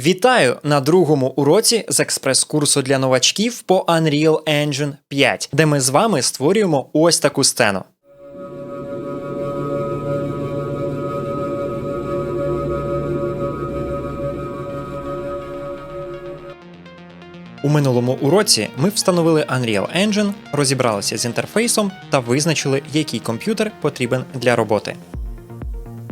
Вітаю на другому уроці з експрес-курсу для новачків по Unreal Engine 5, де ми з вами створюємо ось таку сцену. У минулому уроці ми встановили Unreal Engine, розібралися з інтерфейсом та визначили, який комп'ютер потрібен для роботи.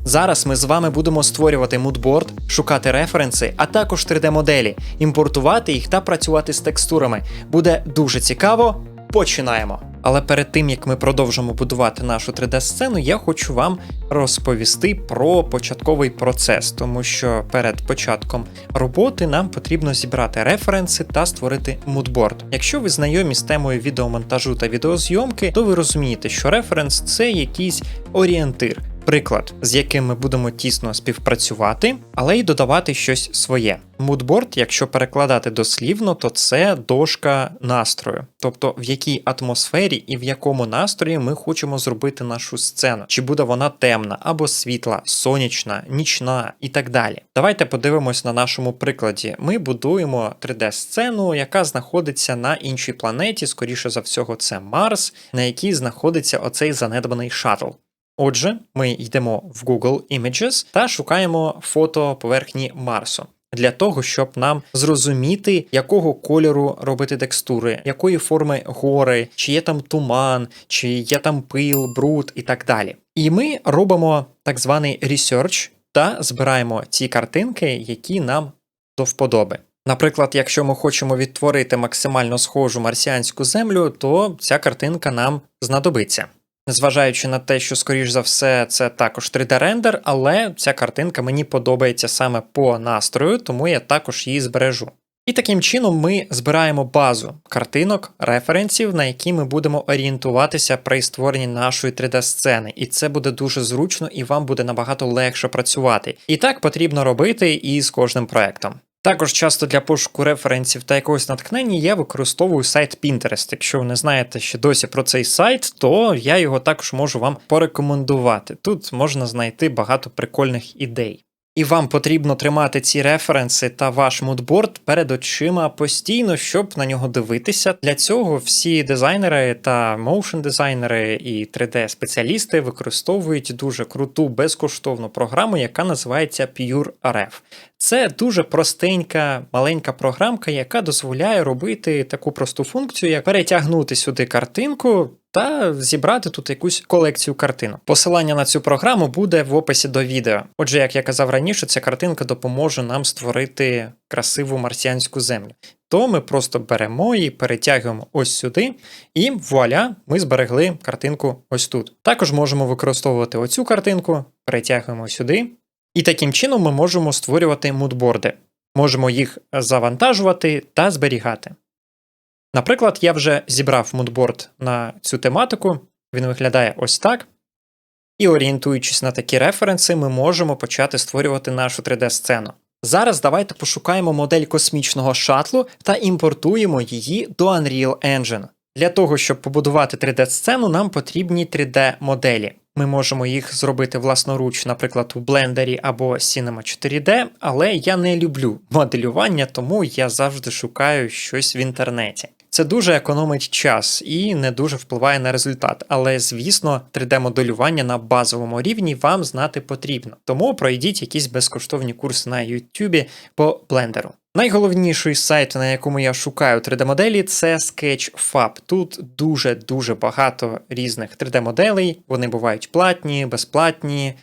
Зараз ми з вами будемо створювати мудборд, шукати референси, а також 3D-моделі, імпортувати їх та працювати з текстурами. Буде дуже цікаво. Починаємо! Але перед тим як ми продовжимо будувати нашу 3D-сцену, я хочу вам розповісти про початковий процес, тому що перед початком роботи нам потрібно зібрати референси та створити мудборд. Якщо ви знайомі з темою відеомонтажу та відеозйомки, то ви розумієте, що референс це якийсь орієнтир. Приклад, з яким ми будемо тісно співпрацювати, але й додавати щось своє. Мудборд, якщо перекладати дослівно, то це дошка настрою, тобто в якій атмосфері і в якому настрої ми хочемо зробити нашу сцену, чи буде вона темна або світла, сонячна, нічна і так далі. Давайте подивимось на нашому прикладі. Ми будуємо 3D-сцену, яка знаходиться на іншій планеті, скоріше за всього, це Марс, на якій знаходиться оцей занедбаний шаттл. Отже, ми йдемо в Google Images та шукаємо фото поверхні Марсу. Для того, щоб нам зрозуміти, якого кольору робити текстури, якої форми гори, чи є там туман, чи є там пил, бруд і так далі. І ми робимо так званий research та збираємо ті картинки, які нам до вподоби. Наприклад, якщо ми хочемо відтворити максимально схожу марсіанську землю, то ця картинка нам знадобиться. Незважаючи на те, що, скоріш за все, це також 3D-рендер, але ця картинка мені подобається саме по настрою, тому я також її збережу. І таким чином ми збираємо базу картинок, референсів, на які ми будемо орієнтуватися при створенні нашої 3D-сцени, і це буде дуже зручно і вам буде набагато легше працювати. І так потрібно робити і з кожним проектом. Також часто для пошуку референсів та якогось натхнення я використовую сайт Pinterest. Якщо ви не знаєте ще досі про цей сайт, то я його також можу вам порекомендувати. Тут можна знайти багато прикольних ідей. І вам потрібно тримати ці референси та ваш мудборд перед очима постійно, щоб на нього дивитися. Для цього всі дизайнери та моушн-дизайнери і 3D-спеціалісти використовують дуже круту безкоштовну програму, яка називається PureRef. Це дуже простенька маленька програмка, яка дозволяє робити таку просту функцію, як перетягнути сюди картинку. Та зібрати тут якусь колекцію картинок. Посилання на цю програму буде в описі до відео. Отже, як я казав раніше, ця картинка допоможе нам створити красиву марсіанську землю. То ми просто беремо і перетягуємо ось сюди, і вуаля, ми зберегли картинку ось тут. Також можемо використовувати оцю картинку, перетягуємо сюди, і таким чином ми можемо створювати мудборди. Можемо їх завантажувати та зберігати. Наприклад, я вже зібрав мудборд на цю тематику, він виглядає ось так. І орієнтуючись на такі референси, ми можемо почати створювати нашу 3D-сцену. Зараз давайте пошукаємо модель космічного шатлу та імпортуємо її до Unreal Engine. Для того, щоб побудувати 3D-сцену, нам потрібні 3D-моделі. Ми можемо їх зробити власноруч, наприклад, у блендері або Cinema 4D, але я не люблю моделювання, тому я завжди шукаю щось в інтернеті. Це дуже економить час і не дуже впливає на результат. Але, звісно, 3D-моделювання на базовому рівні вам знати потрібно. Тому пройдіть якісь безкоштовні курси на YouTube по блендеру. Найголовніший сайт, на якому я шукаю 3D-моделі, це Sketchfab. Тут дуже-дуже багато різних 3D-моделей. Вони бувають платні, безплатні,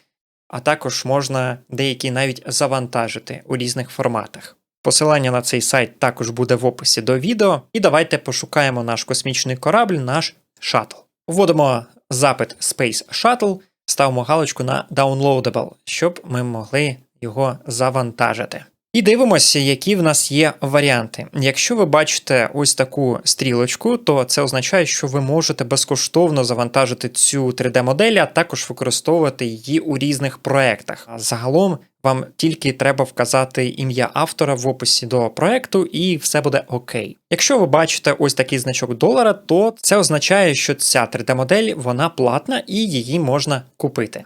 а також можна деякі навіть завантажити у різних форматах. Посилання на цей сайт також буде в описі до відео. І давайте пошукаємо наш космічний корабль, наш шаттл. Вводимо запит Space Shuttle, ставимо галочку на Downloadable, щоб ми могли його завантажити. І дивимося, які в нас є варіанти. Якщо ви бачите ось таку стрілочку, то це означає, що ви можете безкоштовно завантажити цю 3D-модель, а також використовувати її у різних проектах. Загалом вам тільки треба вказати ім'я автора в описі до проекту, і все буде окей. Якщо ви бачите ось такий значок долара, то це означає, що ця 3D-модель вона платна і її можна купити.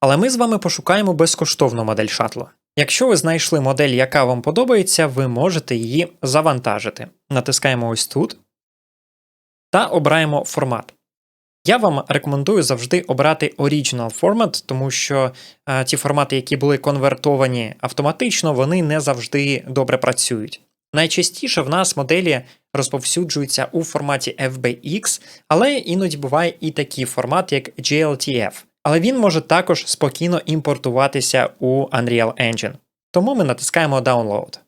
Але ми з вами пошукаємо безкоштовну модель шатлу. Якщо ви знайшли модель, яка вам подобається, ви можете її завантажити. Натискаємо ось тут та обираємо формат. Я вам рекомендую завжди обрати Original Format, тому що е, ті формати, які були конвертовані автоматично, вони не завжди добре працюють. Найчастіше в нас моделі розповсюджуються у форматі FBX, але іноді буває і такий формат, як GLTF. Але він може також спокійно імпортуватися у Unreal Engine. Тому ми натискаємо Download.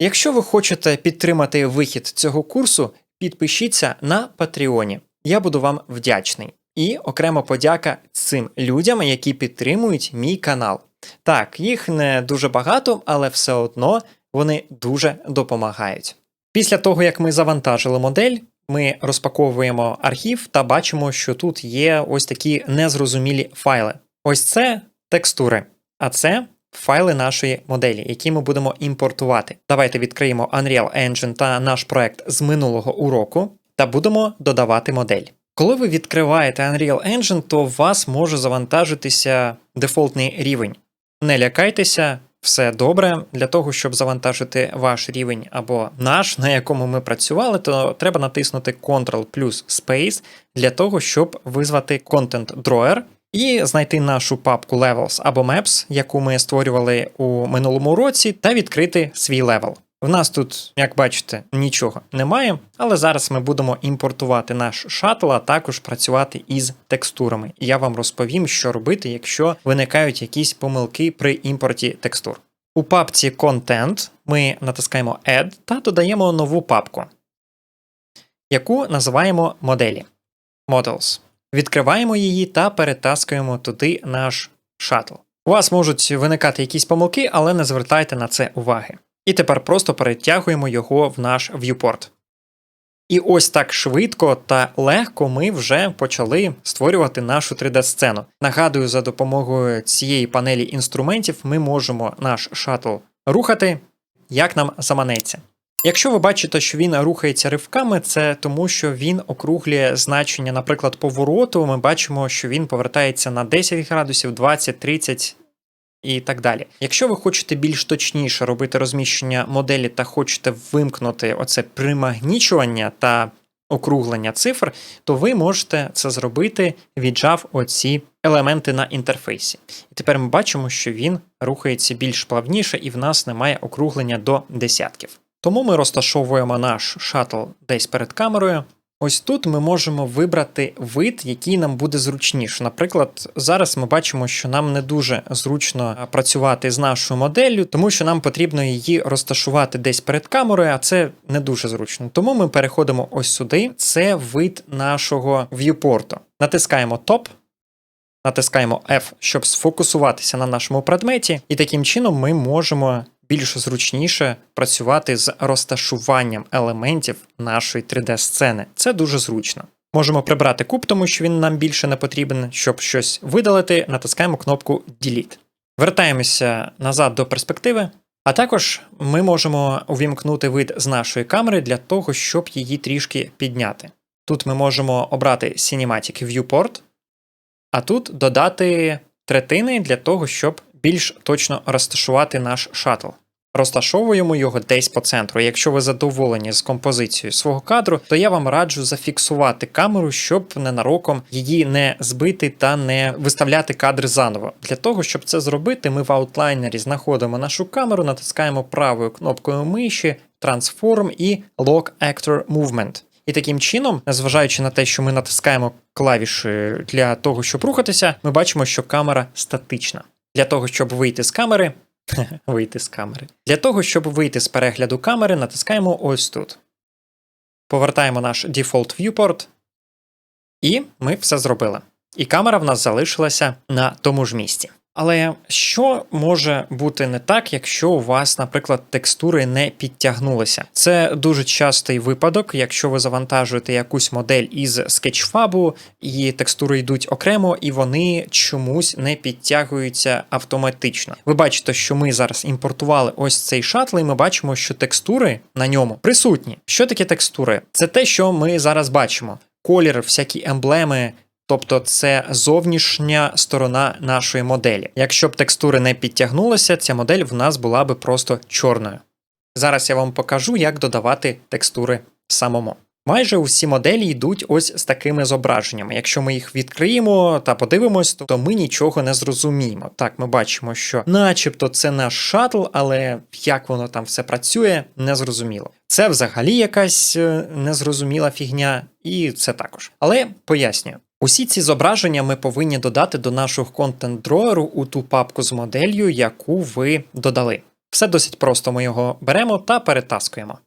Якщо ви хочете підтримати вихід цього курсу, підпишіться на Патреоні. Я буду вам вдячний. І окремо подяка цим людям, які підтримують мій канал. Так, їх не дуже багато, але все одно вони дуже допомагають. Після того, як ми завантажили модель, ми розпаковуємо архів та бачимо, що тут є ось такі незрозумілі файли. Ось це текстури, а це файли нашої моделі, які ми будемо імпортувати. Давайте відкриємо Unreal Engine та наш проект з минулого уроку та будемо додавати модель. Коли ви відкриваєте Unreal Engine, то у вас може завантажитися дефолтний рівень. Не лякайтеся, все добре. Для того, щоб завантажити ваш рівень або наш, на якому ми працювали, то треба натиснути Ctrl плюс Space для того, щоб визвати Content Drawer і знайти нашу папку Levels або Maps, яку ми створювали у минулому році, та відкрити свій левел. В нас тут, як бачите, нічого немає, але зараз ми будемо імпортувати наш шаттл, а також працювати із текстурами. І я вам розповім, що робити, якщо виникають якісь помилки при імпорті текстур. У папці Content ми натискаємо Add та додаємо нову папку, яку називаємо моделі Models. Відкриваємо її та перетаскуємо туди наш шаттл. У вас можуть виникати якісь помилки, але не звертайте на це уваги. І тепер просто перетягуємо його в наш viewport. І ось так швидко та легко ми вже почали створювати нашу 3D-сцену. Нагадую, за допомогою цієї панелі інструментів ми можемо наш шаттл рухати, як нам заманеться. Якщо ви бачите, що він рухається ривками, це тому, що він округлює значення, наприклад, повороту. Ми бачимо, що він повертається на 10 градусів, 20, 30 і так далі. Якщо ви хочете більш точніше робити розміщення моделі та хочете вимкнути оце примагнічування та округлення цифр, то ви можете це зробити, віджав оці елементи на інтерфейсі. І тепер ми бачимо, що він рухається більш плавніше, і в нас немає округлення до десятків. Тому ми розташовуємо наш шаттл десь перед камерою. Ось тут ми можемо вибрати вид, який нам буде зручніше. Наприклад, зараз ми бачимо, що нам не дуже зручно працювати з нашою моделлю, тому що нам потрібно її розташувати десь перед камерою, а це не дуже зручно. Тому ми переходимо ось сюди. Це вид нашого в'юпорту. Натискаємо Top, натискаємо F, щоб сфокусуватися на нашому предметі, і таким чином ми можемо більш зручніше працювати з розташуванням елементів нашої 3D-сцени. Це дуже зручно. Можемо прибрати куб, тому що він нам більше не потрібен. Щоб щось видалити, натискаємо кнопку Delete. Вертаємося назад до перспективи. А також ми можемо увімкнути вид з нашої камери для того, щоб її трішки підняти. Тут ми можемо обрати Cinematic Viewport, а тут додати третини для того, щоб більш точно розташувати наш шаттл. Розташовуємо його десь по центру. Якщо ви задоволені з композицією свого кадру, то я вам раджу зафіксувати камеру, щоб ненароком її не збити та не виставляти кадри заново. Для того, щоб це зробити, ми в аутлайнері знаходимо нашу камеру, натискаємо правою кнопкою миші, Transform і Lock Actor Movement. І таким чином, незважаючи на те, що ми натискаємо клавіші для того, щоб рухатися, ми бачимо, що камера статична. Для того, щоб вийти з камери, вийти з камери. Для того, щоб вийти з перегляду камери, натискаємо ось тут. Повертаємо наш Default Viewport. І ми все зробили. І камера в нас залишилася на тому ж місці. Але що може бути не так, якщо у вас, наприклад, текстури не підтягнулися? Це дуже частий випадок, якщо ви завантажуєте якусь модель із Sketchfab, і текстури йдуть окремо, і вони чомусь не підтягуються автоматично. Ви бачите, що ми зараз імпортували ось цей шаттл, і ми бачимо, що текстури на ньому присутні. Що таке текстури? Це те, що ми зараз бачимо: колір, всякі емблеми Тобто це зовнішня сторона нашої моделі. Якщо б текстури не підтягнулися, ця модель в нас була би просто чорною. Зараз я вам покажу, як додавати текстури самому. Майже усі моделі йдуть ось з такими зображеннями. Якщо ми їх відкриємо та подивимось, то ми нічого не зрозуміємо. Так, ми бачимо, що начебто це наш шаттл, але як воно там все працює, незрозуміло. Це взагалі якась е, незрозуміла фігня, і це також. Але пояснюю. Усі ці зображення ми повинні додати до нашого контент-дроєру у ту папку з моделлю, яку ви додали. Все досить просто ми його беремо та перетаскуємо.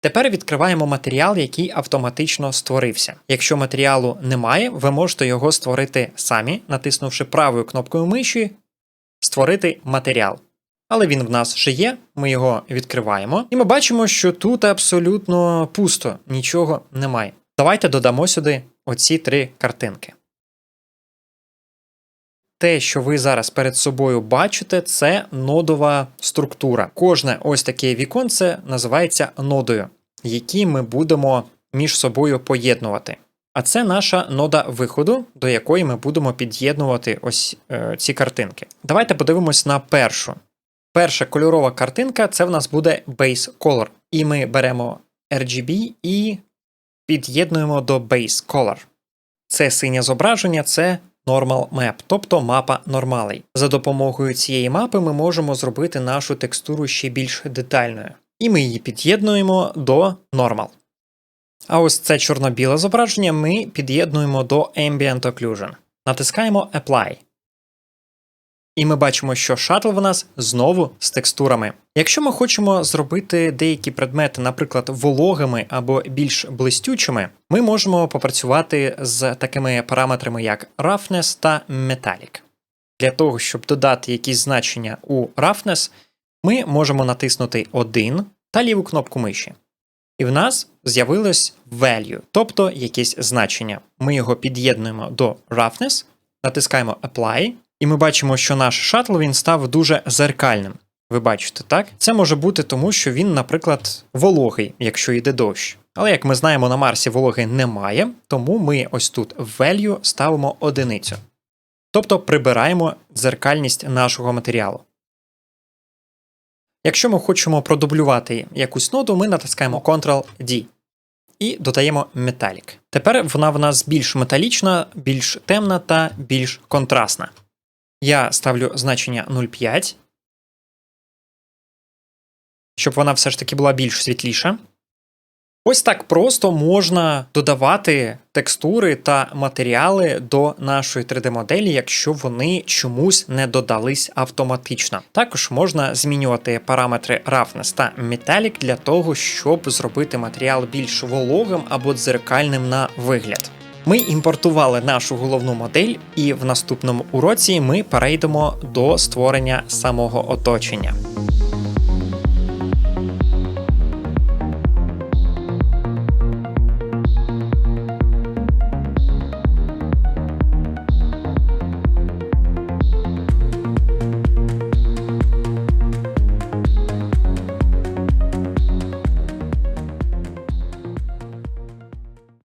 Тепер відкриваємо матеріал, який автоматично створився. Якщо матеріалу немає, ви можете його створити самі, натиснувши правою кнопкою миші Створити матеріал. Але він в нас вже є, ми його відкриваємо, і ми бачимо, що тут абсолютно пусто, нічого немає. Давайте додамо сюди оці три картинки. Те, що ви зараз перед собою бачите, це нодова структура. Кожне ось таке віконце називається нодою, які ми будемо між собою поєднувати. А це наша нода виходу, до якої ми будемо під'єднувати ось е, ці картинки. Давайте подивимось на першу. Перша кольорова картинка це в нас буде Base Color. І ми беремо RGB і під'єднуємо до Base Color. Це синє зображення, це Normal Map, тобто мапа нормалей. За допомогою цієї мапи ми можемо зробити нашу текстуру ще більш детальною. І ми її під'єднуємо до Normal. А ось це чорно-біле зображення ми під'єднуємо до Ambient Occlusion. Натискаємо Apply. І ми бачимо, що шаттл в нас знову з текстурами. Якщо ми хочемо зробити деякі предмети, наприклад, вологими або більш блистючими, ми можемо попрацювати з такими параметрами, як Roughness та Metallic. Для того, щоб додати якісь значення у Roughness, ми можемо натиснути 1 та ліву кнопку миші. І в нас з'явилось value, тобто якесь значення. Ми його під'єднуємо до Roughness, натискаємо Apply. І ми бачимо, що наш шаттл він став дуже зеркальним. Ви бачите, так? Це може бути тому, що він, наприклад, вологий, якщо йде дощ. Але як ми знаємо, на Марсі вологи немає, тому ми ось тут value ставимо одиницю. Тобто прибираємо дзеркальність нашого матеріалу. Якщо ми хочемо продублювати якусь ноду, ми натискаємо Ctrl-D і додаємо Metallic. Тепер вона в нас більш металічна, більш темна та більш контрастна. Я ставлю значення 0,5, щоб вона все ж таки була більш світліша. Ось так просто можна додавати текстури та матеріали до нашої 3D-моделі, якщо вони чомусь не додались автоматично. Також можна змінювати параметри Roughness та Metallic для того, щоб зробити матеріал більш вологим або дзеркальним на вигляд. Ми імпортували нашу головну модель, і в наступному уроці ми перейдемо до створення самого оточення.